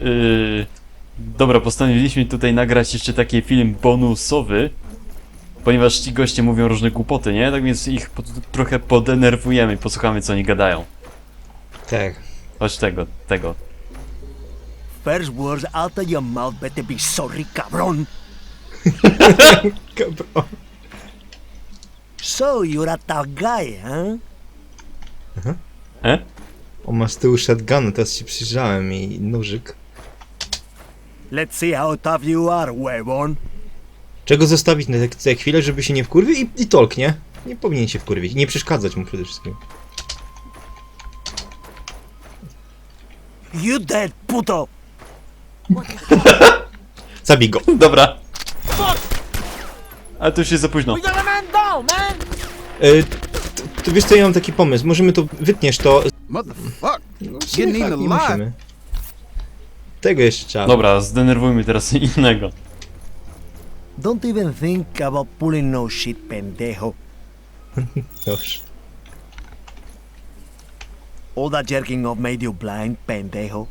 Yy, dobra, postanowiliśmy tutaj nagrać jeszcze taki film bonusowy, ponieważ ci goście mówią różne głupoty, nie? Tak więc ich po, trochę podenerwujemy, posłuchamy co oni gadają. Tak. Chodź tego, tego. First words out of your mouth better be sorry, cabron. Kabro. So you're a tough guy, huh? E? O, masz tyłu shotgun, teraz się przyjrzałem i nożyk. Let's see how tough you are, huevon. Czego zostawić na te- te chwilę, żeby się nie wkurwił i, i tolk, nie? Nie powinien się wkurwić. Nie przeszkadzać mu przede wszystkim. You dead, puto. Zabij go. Dobra. Ale to już jest za późno. man. E, to, wiesz co, ja mam taki pomysł. Możemy to, wytniesz to. Motherfucker. No, w sumie tak, nie musimy. Tego jeszcze trzeba. Dobra, zdenerwujmy teraz innego. Don't even think about pulling no shit, pendejo. Dobrze. All that jerking off made you blind, pendejo.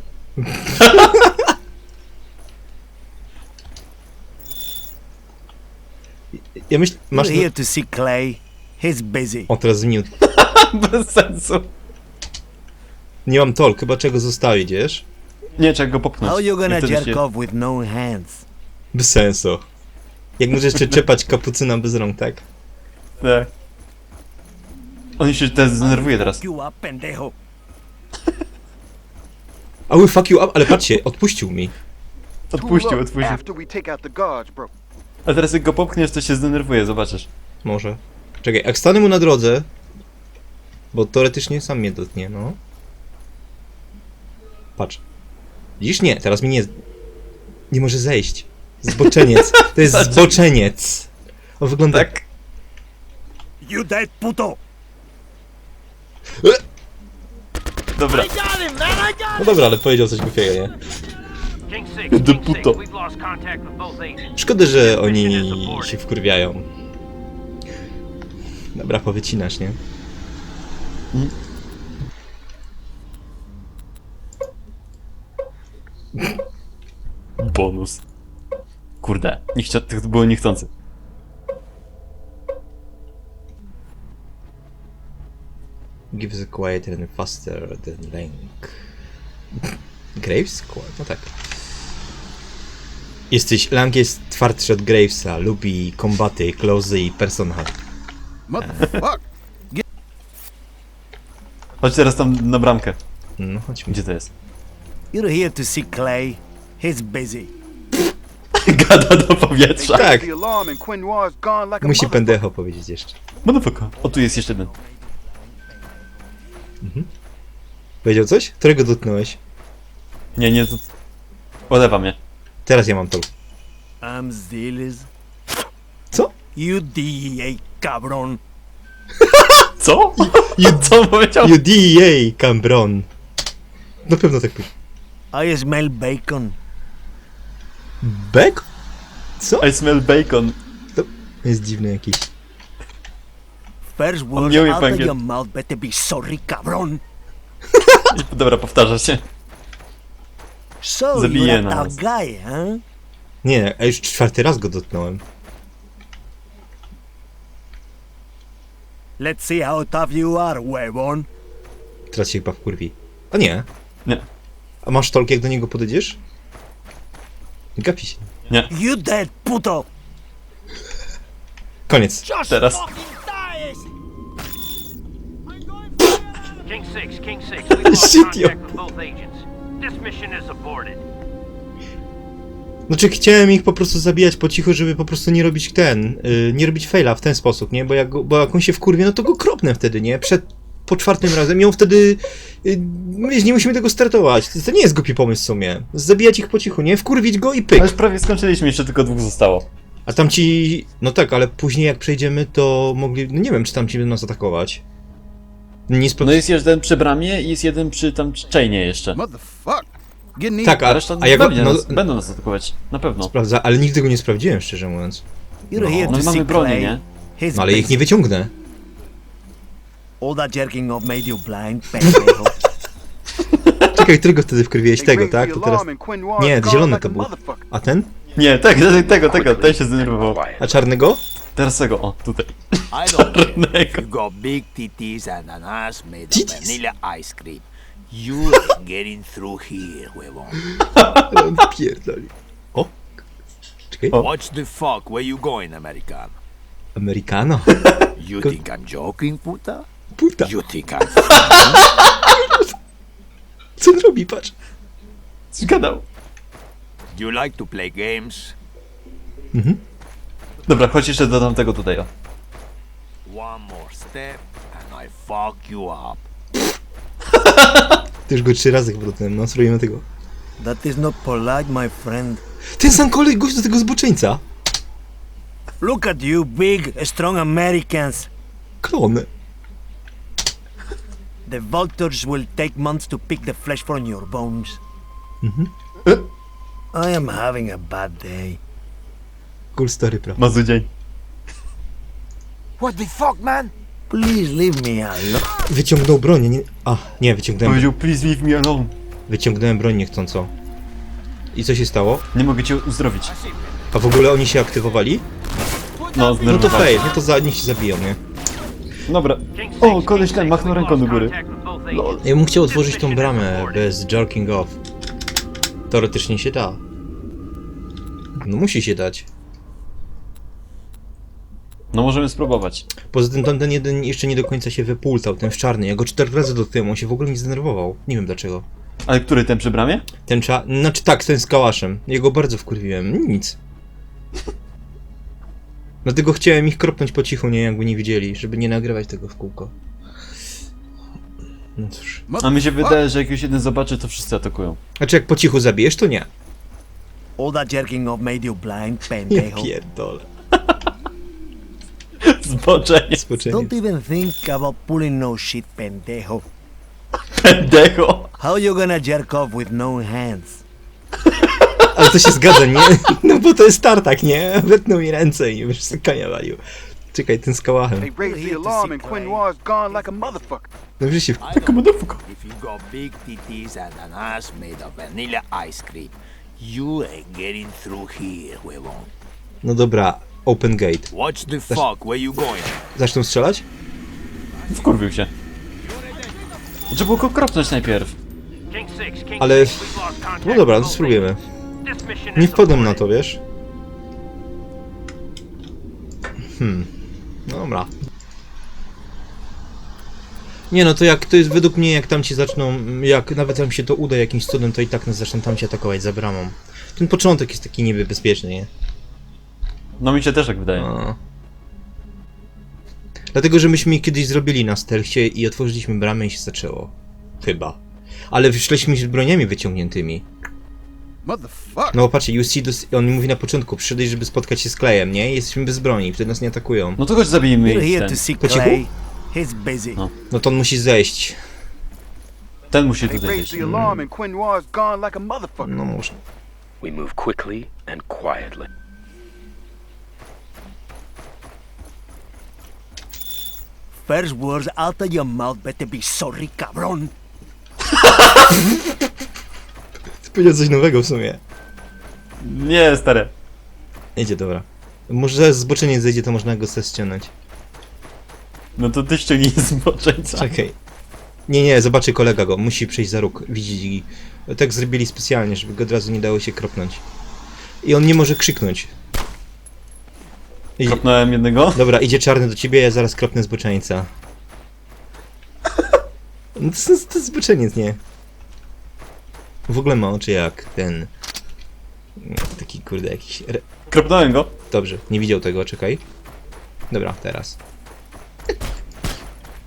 Ja myślę, masz... You're here to see Clay. He's busy. O, teraz zmienił. Bez sensu. Nie mam tolk, chyba czego zostawić, wiesz? Nie, trzeba go popchnąć. How you I gonna wtedy jerk się- off with no hands? Bez sensu. Jak możesz jeszcze czepać kapucyna bez rąk, tak? Tak. On się też zdenerwuje teraz. Fuck you up, pendejo. Ały, fuck you up, ale patrzcie, odpuścił mi. Odpuścił, odpuścił. After we take out the guards, bro. A teraz jak go popchniesz, to się zdenerwuje, zobaczysz. Może. Czekaj, jak stanę mu na drodze, bo teoretycznie sam mnie dotknie, no. Patrz. Widzisz? Nie, teraz mi nie... Nie może zejść. Zboczeniec. To jest zboczeniec. On wygląda... Tak? You dead, puto. Dobra. No dobra, ale powiedział coś głupiego, nie? King 6, The King 6, puto. Szkoda, że oni się wkurwiają. Dobra, powycinasz, nie? Bonus. Kurde, nie chcia... to było niechcący. Gives quieter and faster than Link. Graves? Quiet, no tak. Jesteś, Lang jest twardszy od Gravesa, lubi kombaty, closey i personal. Motherfucker. Chodź teraz tam na bramkę. No, chodźmy. Gdzie to jest? You're here to see Clay. He's busy. Gada do powietrza. Tak. Musi pendecho powiedzieć jeszcze. Motherfucker. O, tu jest jeszcze jeden. Powiedział coś? Którego dotknąłeś? Nie, nie, to... Olewa mnie. Teraz ja mam to. I'm Zilis. Co? You DEA, cabron. Co? Co powiedział? UDA Cambron. Na pewno tak pisze. I smell bacon. Beck? Co? I smell bacon. Jest dziwny jakiś. First words nie umie out of angielsku. your mouth better be sorry, cabron. I, dobra, powtarza się. So Zabije you're a nas. tough guy, huh? Nie, a już czwarty raz go dotknąłem. Let's see how tough you are, huevon. Teraz się chyba wkurwi. A nie. Nie. A masz tolk jak do niego podejdziesz? Gapi się. Nie. You dead, puto. Koniec. Teraz. King 6, King 6, we've lost Shit, yo. contact with both agents. This mission is aborted. Znaczy chciałem ich po prostu zabijać po cichu, żeby po prostu nie robić ten, y, nie robić faila w ten sposób, nie? Bo jak, go- bo jak on się wkurwie, no to go kropnę wtedy, nie? Przed, po czwartym razem ją wtedy, y, wiesz, nie musimy tego startować. To, nie jest głupi pomysł w sumie. Zabijać ich po cichu, nie? Wkurwić go i pyk. Ale już prawie skończyliśmy, jeszcze tylko dwóch zostało. A tam ci, no tak, ale później jak przejdziemy, to mogli, no nie wiem, czy tam ci będą nas atakować. Nie spra- No jest jeden przy bramie i jest jeden przy tam chainie jeszcze. Tak, A a, reszta a jak, będzie no, nas, będą nas atakować. Na pewno. sprawdza, ale nigdy go nie sprawdziłem, szczerze mówiąc. No, No mamy Clay. nie? No ale ich nie wyciągnę. All that jerking off made you blind, pendejo. Czekaj, którego wtedy wkurwiłeś? Tego, tak? To teraz... Nie, zielony to a był. A ten? Nie, tak, tego, tego, tego, ten się zdenerwował. A czarnego? Teraz tego, o, tutaj. Czarnego. you got big titties and an ass made of Titties? vanilla ice cream. You ain't getting through here, huevon. Ale on pierdoli. O! Czekaj. O. Watch the fuck, where you going, American? Americano. You think I'm joking, puta? Puta. You think I'm Co on robi, patrz. Zgadał. You like to play games? Dobra, chodź jeszcze do tamtego tutaj, o. One more step and I fuck you up. Ty już go trzy razy chyba dotknąłem, no spróbujemy tego. That is not polite, my friend. Ten sam kolej gość do tego zboczeńca. Look at you, big, strong Americans. Klon. The vultures will take months to pick the flesh from your bones. I am having a bad day. Cool story, prawda? Mazu dzień. What the fuck, man? Please leave me alone. Wyciągnął broń, nie... A, nie, wyciągnąłem, Powiedział, please leave me alone. wyciągnąłem broń niechcąco. I co się stało? Nie mogę cię uzdrowić. A w ogóle oni się aktywowali? No, No to zdenerwowałem. fail, no to za nich się zabiją, nie? Dobra. O, koleś ten machnął ręką do góry. Lol. Ja bym chciał otworzyć tą bramę bez jerking off. Teoretycznie się da. No musi się dać. No możemy spróbować. Poza tym tamten jeden jeszcze nie do końca się wypultał, ten w czarny. Ja go cztery razy dotknąłem, on się w ogóle nie zdenerwował. Nie wiem dlaczego. Ale który, ten przy bramie? Ten cza... Znaczy tak, ten z kałaszem. Jego bardzo wkurwiłem. Nic. Dlatego chciałem ich kropnąć po cichu, nie jakby nie widzieli, żeby nie nagrywać tego w kółko. No cóż. A mi się wydaje, że jak już jeden zobaczy, to wszyscy atakują. Znaczy jak po cichu zabijesz, to nie. All that jerking off made you blind, Nie pendejo. pierdolę. Zboczenie. Spoczenie. Don't even think about pulling no shit, pendejo. Pendejo. How you gonna jerk off with no hands? Ale to się zgadza, nie? No bo to jest tartak, nie? Wetnął mi ręce i już kania walił. Czekaj, ten z kałachem. They raised here the to alarm see and Quinn play. Noir's gone like a motherfucker. Dobrze się... Taka modówka. If you got big titties and an ass made of vanilla ice cream, you ain't getting through here, huevon. No dobra, open gate. Watch the fuck, where you going? Zaczną strzelać? Wkurwił się. Trzeba było go kropnąć najpierw. Ale- No dobra, no both spróbujemy. Nie wpadłem na to, wiesz? Hmm. No dobra. Nie no, to jak to jest według mnie, jak tam ci zaczną, jak nawet tam się to uda jakimś cudem, to i tak nas zaczną tam cię atakować za bramą. Ten początek jest taki niby bezpieczny, nie? No mi się też tak wydaje. No. Dlatego, że myśmy kiedyś zrobili na stelchcie i otworzyliśmy bramę i się zaczęło. Chyba. Ale wyszliśmy z broniami wyciągniętymi. No patrzcie, this, on mówi na początku, przyszedłeś, żeby spotkać się z Klejem, nie? Jesteśmy bez broni, wtedy nas nie atakują. No to chodź zabijmy You're ich here ten. to see Po cichu? Clay. He's busy. No. No to on musi zejść. Ten musi They tutaj raised zejść. alarm and Quinn Noir's gone like a motherfucker. No może. We move quickly and quietly. First words out of your mouth better be sorry, cabron. Powiedział coś nowego w sumie. Nie, stare. Idzie, dobra. Może zboczenie zejdzie, to można go sobie ściągnąć. No to ty ściągnij zboczeńca. Czekaj. Nie, nie, zobaczy kolega go, musi przejść za róg, widzieć i... Tak zrobili specjalnie, żeby go od razu nie dało się kropnąć. I on nie może krzyknąć. I... Kopnąłem jednego. Dobra, idzie czarny do ciebie, ja zaraz kropnę zboczeńca. No to, to jest zboczeniec, nie? W ogóle ma oczy jak ten... Taki kurde jakiś... Re... Kropnąłem go. Dobrze, nie widział tego, czekaj. Dobra, teraz.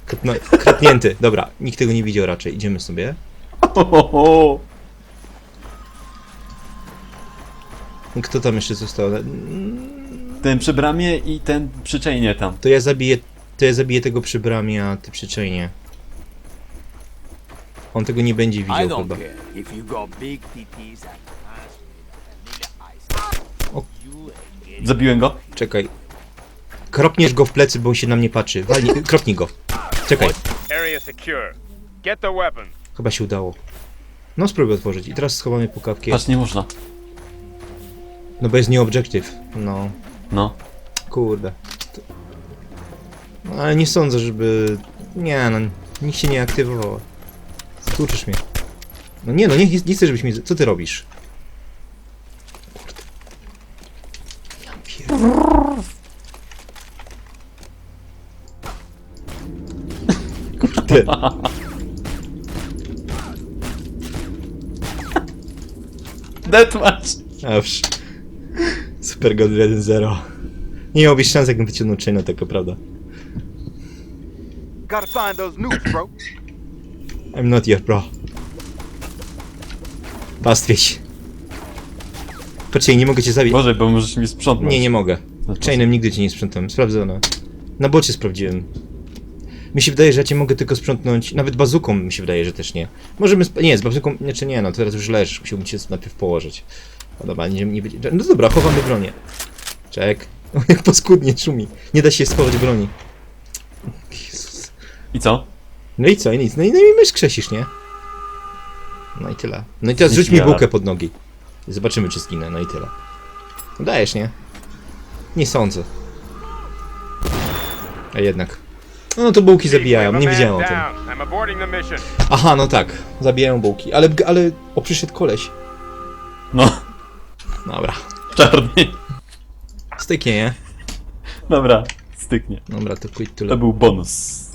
Kropno... Kropnięty, dobra, nikt tego nie widział raczej, idziemy sobie. Ho, ho, ho. Kto tam jeszcze został? Ten przy bramie i ten przy chainie tam. To ja zabiję, to ja zabiję tego przy bramie, a ty przy czainie. On tego nie będzie widział chyba. Zabiłem go. Czekaj. Kropniesz go w plecy, bo on się na mnie patrzy. Walnij, kropnij go. Czekaj, chyba się udało. No spróbuj otworzyć. I teraz schowamy pukawki. Patrz, nie można. No bo jest nie objective. No. No. Kurde. No, ale nie sądzę, żeby... Nie no, nikt się nie aktywował. Tłuczysz mnie. No nie no, nie, nie chcę, żebyś mnie... Co ty robisz? Kurde. Ja pierdolę. Kurde. Deathmatch! Dobrze. Super God 1-0. Nie miałbyś szans, jakbym wyciągnął chaina, taka prawda. Gotta find those noobs, bro. I'm not your bro. Pastwieś. Patrzcie, nie mogę cię zabić. Boże, bo możesz mi sprzątnąć. Nie, nie mogę. Chainem nigdy cię nie sprzątałem, sprawdzone. Na bocie sprawdziłem. Mi się wydaje, że ja cię mogę tylko sprzątnąć, nawet bazuką mi się wydaje, że też nie. Możemy, nie, z bazuką, znaczy nie, no teraz już leżysz, musiałbym cię najpierw położyć. No dobra, nie, nie będzie, no dobra, chowamy bronię. Czek. Jak paskudnie szumi. Nie da się schować broni. Jezus. I co? No i co, i nic. No i, no i mysz krzesisz, nie? No i tyle. No i teraz rzuć mi bułkę pod nogi. Zobaczymy, czy zginę, no i tyle. No dajesz, nie? Nie sądzę. A jednak. No to bułki zabijają, nie wiedziałem o tym. Aha, no tak, zabijają bułki. Ale, ale, o, przyszedł koleś. No, Dobra. czarny. Styknie, nie? Dobra, styknie. Dobra, to quit to To był bonus.